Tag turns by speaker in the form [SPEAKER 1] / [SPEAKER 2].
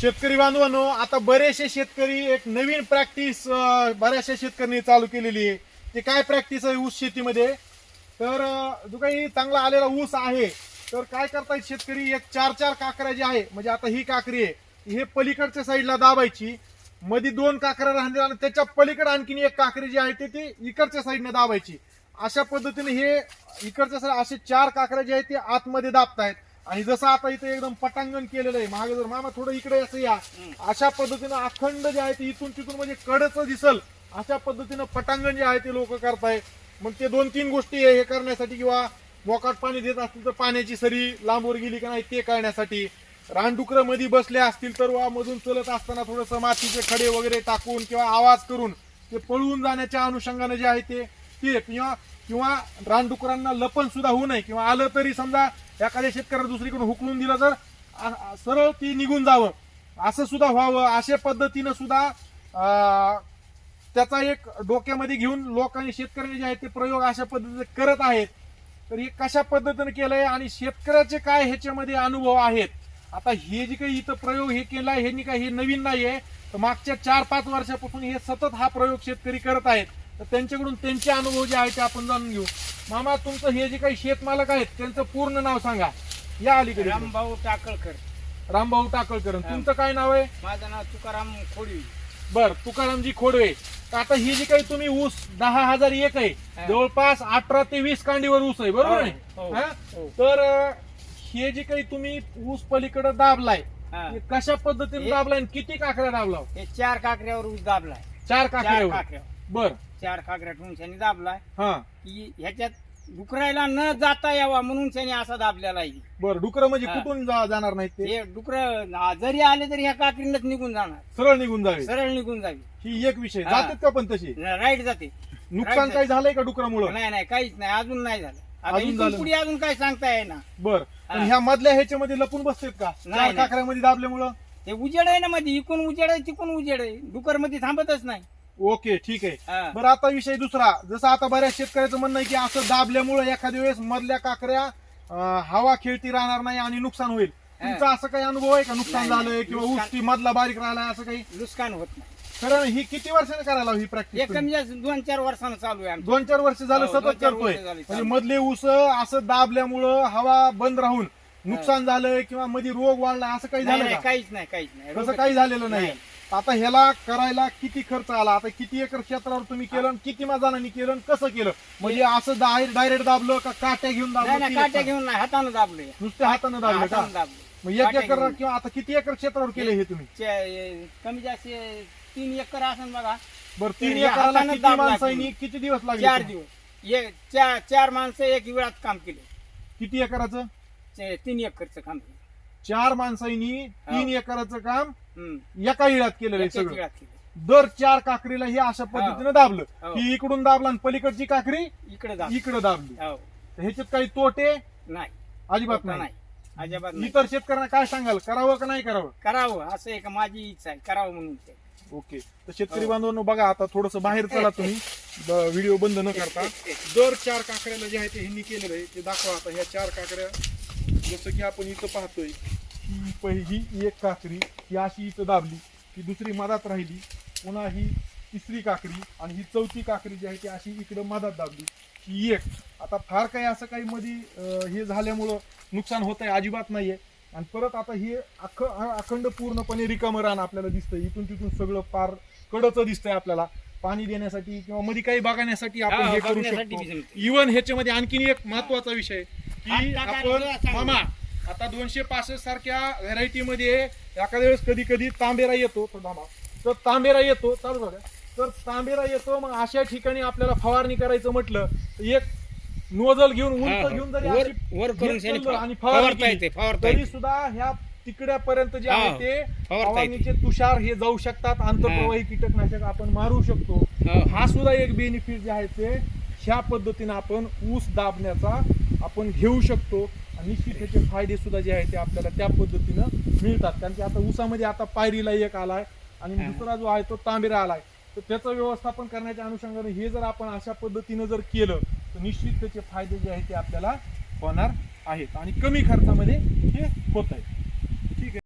[SPEAKER 1] शेतकरी बांधवांनो आता बरेचसे शेतकरी एक नवीन प्रॅक्टिस बऱ्याचशा शेतकऱ्यांनी चालू केलेली आहे. ते काय प्रॅक्टिस आहे ऊस शेतीमध्ये? तर जो काही चांगला आलेला ऊस आहे तर काय करतायत शेतकरी? एक चार चार काकऱ्या जी आहे म्हणजे आता ही काकरी आहे हे पलीकडच्या साईडला दाबायची. मध्ये दोन काकऱ्या राहणार आणि त्याच्या पलीकडे आणखीन एक काकरी जी आहे ते ती इकडच्या साईडने दाबायची. अशा पद्धतीने हे इकडच्या साईड असे चार काकऱ्या जे आहेत ते आतमध्ये दाबतायत. आणि जसं आता इथे एकदम पटांगण केलेलं आहे मागे जर मामा थोडं इकडे असं या अशा पद्धतीनं अखंड जे आहे ते इथून तिथून म्हणजे कडच दिसल अशा पद्धतीनं पटांगण जे आहे ते लोक करताय. मग ते दोन तीन गोष्टी हे करण्यासाठी किंवा मोकाट पाणी देत असतील तर पाण्याची सरी लांबवर गेली का नाही ते कळण्यासाठी रानडुकरं मध्ये बसले असतील तर वा मधून चलत असताना थोडस मातीचे खडे वगैरे टाकून किंवा आवाज करून ते पळवून जाण्याच्या अनुषंगाने जे आहे ते ते किंवा किंवा रानडुकरांना लपन सुद्धा होऊ नये किंवा आलं तरी समजा एखाद्या शेतकऱ्याला दुसरीकडून हुकलून दिलं तर सरळ ती निघून जावं. असं सुद्धा व्हावं. अशा पद्धतीनं सुद्धा त्याचा एक डोक्यामध्ये घेऊन लोकांनी शेतकऱ्यांनी जे आहे ते प्रयोग अशा पद्धतीने करत आहेत. तर हे कशा पद्धतीनं केलंय आणि शेतकऱ्याचे काय ह्याच्यामध्ये अनुभव आहेत? आता हे जे काही इथं प्रयोग हे केलाय हे काही हे नवीन नाहीये. तर मागच्या चार पाच वर्षापासून हे सतत हा प्रयोग शेतकरी करत आहेत. तर त्यांच्याकडून त्यांचे अनुभव जे आहेत ते आपण जाणून घेऊ. मामा तुमचं हे जे काही शेतमालक आहेत त्यांचं पूर्ण नाव सांगा. या अलीकडे.
[SPEAKER 2] रामभाऊ टाकळकर.
[SPEAKER 1] रामभाऊ टाकळकर. आणि तुमचं काय नाव आहे?
[SPEAKER 2] माझं नाव तुकाराम खोडवी.
[SPEAKER 1] बर तुकारामजी खोडवे. तर आता ही जी काही तुम्ही ऊस दहा हजार एक आहे
[SPEAKER 2] हा.
[SPEAKER 1] जवळपास अठरा ते वीस कांडीवर ऊस आहे बरोबर
[SPEAKER 2] हो,
[SPEAKER 1] आहे?
[SPEAKER 2] हो,
[SPEAKER 1] हा?
[SPEAKER 2] हो.
[SPEAKER 1] तर अं, हे जे काही तुम्ही ऊस पलीकडे दाबलाय
[SPEAKER 2] हा.
[SPEAKER 1] हे कशा पद्धतीने
[SPEAKER 2] हे-
[SPEAKER 1] दाबलाय आणि किती काकड्या दाबला
[SPEAKER 2] हे चार काकऱ्यावर ऊस दाबलाय.
[SPEAKER 1] चार
[SPEAKER 2] चार
[SPEAKER 1] काकड्या
[SPEAKER 2] काकऱ्यावर
[SPEAKER 1] बर.
[SPEAKER 2] चार ठेवून त्यांनी दाबलाय.
[SPEAKER 1] हा.
[SPEAKER 2] की ह्याच्यात डुकरायला न जाता यावा म्हणून त्यांनी असा दाबलेला आहे.
[SPEAKER 1] बर डुकर म्हणजे
[SPEAKER 2] हा.
[SPEAKER 1] कुठून जा- जाणार नाहीत ते?
[SPEAKER 2] हे डुकर जरी आले तरी ह्या काकरीनच निघून जाणार.
[SPEAKER 1] सरळ निघून जावे.
[SPEAKER 2] सरळ निघून जावी.
[SPEAKER 1] ही एक विषय.
[SPEAKER 2] हा.
[SPEAKER 1] जातात का पण तशी
[SPEAKER 2] राईट जाते.
[SPEAKER 1] नुकसान. काही झालंय का डुकरामुळं?
[SPEAKER 2] नाही नाही काहीच नाही. अजून नाही झालं. आता
[SPEAKER 1] अजून
[SPEAKER 2] इथून
[SPEAKER 1] झालं.
[SPEAKER 2] पुढे अजून काय सांगता येईना.
[SPEAKER 1] बर. पण
[SPEAKER 2] हा.
[SPEAKER 1] ह्या मधल्या ह्याच्यामध्ये लपून बसतेत का?
[SPEAKER 2] नाही,
[SPEAKER 1] चार
[SPEAKER 2] नाही.
[SPEAKER 1] काकड्यामध्ये दाबल्यामुळं?
[SPEAKER 2] ते उजेड आहे ना मध्ये इकून उजेड आहे तिकून उजेड आहे. डुकरमध्ये थांबतच नाही.
[SPEAKER 1] ओके ठीक आहे
[SPEAKER 2] हा.
[SPEAKER 1] बरं आता विषय दुसरा जसं आता बऱ्याच शेतकऱ्याचं म्हणणं आहे की असं दाबल्यामुळे एखाद्या वेळेस मधल्या काकऱ्या अं, हवा खेळती राहणार नाही आणि नुकसान होईल. तुमचा असं काही अनुभव आहे का नुकसान
[SPEAKER 2] नाही, नाही.
[SPEAKER 1] झालंय किंवा
[SPEAKER 2] नुकसान-
[SPEAKER 1] ती मधला बारीक राहिलाय असं काही
[SPEAKER 2] नुकसान होत नाही
[SPEAKER 1] नाही, ही किती वर्षाने करायला हवी
[SPEAKER 2] हे
[SPEAKER 1] प्रॅक्टिस
[SPEAKER 2] कमी जास्त दोन चार वर्षानं चालू आहे आमचं.
[SPEAKER 1] दोन चार वर्ष झालं
[SPEAKER 2] हो, दोन
[SPEAKER 1] सतत
[SPEAKER 2] चार
[SPEAKER 1] करतोय
[SPEAKER 2] वर्ष झाली
[SPEAKER 1] म्हणजे
[SPEAKER 2] चालू.
[SPEAKER 1] मधले ऊस असं दाबल्यामुळं हवा बंद राहून नुकसान झालंय किंवा मध्ये रोग वाढला असं काही
[SPEAKER 2] नाही,
[SPEAKER 1] झालं
[SPEAKER 2] नाही,
[SPEAKER 1] का
[SPEAKER 2] काहीच नाही काहीच नाही
[SPEAKER 1] तसं काही झालेलं नाही
[SPEAKER 2] नाही.
[SPEAKER 1] आता ह्याला करायला किती खर्च आला? आता किती एकर क्षेत्रावर तुम्ही केलं आणि किती जणांनी केलं कसं केलं? म्हणजे असं डायरेक्ट दाबलं का काट्या घेऊन
[SPEAKER 2] नाही
[SPEAKER 1] दाबलं
[SPEAKER 2] नाही काट्या घेऊन नाही हातानं दाबले.
[SPEAKER 1] नुसत्या हातानं दाबलं का?
[SPEAKER 2] हातानं दाबले.
[SPEAKER 1] मग एक
[SPEAKER 2] काट्या
[SPEAKER 1] एकर
[SPEAKER 2] घेऊन.
[SPEAKER 1] किंवा आता किती एकर क्षेत्रावर केले हे तुम्ही?
[SPEAKER 2] चे- कमी जास्त तीन एकर असेल बघा.
[SPEAKER 1] बरं तीन
[SPEAKER 2] हे
[SPEAKER 1] एकराला
[SPEAKER 2] हातानं
[SPEAKER 1] किती माणसांनी. किती दिवस लागले
[SPEAKER 2] चार
[SPEAKER 1] तुम्हाला?
[SPEAKER 2] दिवस. ये चार चार माणसं एक वेळात काम केले.
[SPEAKER 1] किती एकराचं?
[SPEAKER 2] चे- तीन एकरचं काम केलं.
[SPEAKER 1] चार माणसांनी तीन एकराचं काम. एका
[SPEAKER 2] एक- एक
[SPEAKER 1] सगळं.
[SPEAKER 2] केलं
[SPEAKER 1] दर चार काकरीला हे अशा पद्धतीने दाबलं.
[SPEAKER 2] हो.
[SPEAKER 1] ही इकडून दाबला आणि पलीकडची काकरी
[SPEAKER 2] इकडे दाब
[SPEAKER 1] इकडे दाबली.
[SPEAKER 2] हो.
[SPEAKER 1] ह्याच्यात काही तोटे
[SPEAKER 2] नाही.
[SPEAKER 1] अजिबात नाही.
[SPEAKER 2] अजिबात नाही.
[SPEAKER 1] इतर शेतकऱ्यांना काय सांगाल? करावं का नाही करावं?
[SPEAKER 2] करावं. असं एक माझी इच्छा आहे. करावं म्हणून
[SPEAKER 1] ओके. तर शेतकरी
[SPEAKER 2] हो.
[SPEAKER 1] बांधवांनो बघा आता थोडस बाहेर चला तुम्ही. व्हिडिओ बंद न करता. दर चार काकड्याला जे आहे ते ह्यांनी केलेलं आहे. ते दाखवा आता. ह्या चार काकड्या जसं की आपण इथं पाहतोय ही पहिली एक काकडी ही अशी इथं दाबली ही दुसरी मधात राहिली. पुन्हा ही तिसरी काकडी आणि ही चौथी काकडी जी आहे ती अशी इकडं मधात दाबली. ही एक. आता फार काही असं काही मध्ये हे झाल्यामुळं नुकसान होत आहे अजिबात नाहीये. आणि परत आता हे अख अखंड पूर्णपणे रिकामं रान आपल्याला दिसतंय. इथून तिथून सगळं पार कडचं दिसतंय आपल्याला. पाणी देण्यासाठी किंवा मध्ये काही बघण्यासाठी आपण
[SPEAKER 2] हा,
[SPEAKER 1] करू शकतो. इव्हन ह्याच्यामध्ये आणखीन एक महत्त्वाचा विषय की आपण. मामा आता दोनशे पासष्ट सारख्या व्हरायटी मध्ये एखाद्या वेळेस कधी कधी तांबेरा येतो. दामा तर तांबेरा येतो चालू झालं. तर तांबेरा येतो मग अशा ठिकाणी आपल्याला फवारणी करायचं म्हटलं एक नोजल घेऊन उंच घेऊन जरी आणि
[SPEAKER 2] फवारता
[SPEAKER 1] तरी. सुद्धा ह्या तिकड्यापर्यंत जे आहे ते फवारणीचे तुषार हे जाऊ शकतात. आंतरप्रवाही कीटकनाशक आपण मारू शकतो.
[SPEAKER 2] हा.
[SPEAKER 1] सुद्धा एक बेनिफिट जे आहे ते ह्या पद्धतीने आपण ऊस दाबण्याचा आपण घेऊ शकतो. आणि निश्चित ह्याचे फायदे सुद्धा जे आहे ते आपल्याला त्या पद्धतीनं मिळतात. कारण की आता ऊसामध्ये आता पायरीला एक आलाय आणि. दुसरा जो आहे तो तांबेरा आलाय. तर त्याचं व्यवस्थापन करण्याच्या अनुषंगाने हे जर आपण अशा पद्धतीनं जर केलं तर निश्चित त्याचे फायदे जे आहेत ते आपल्याला होणार आहेत. आणि कमी खर्चामध्ये हे होत आहे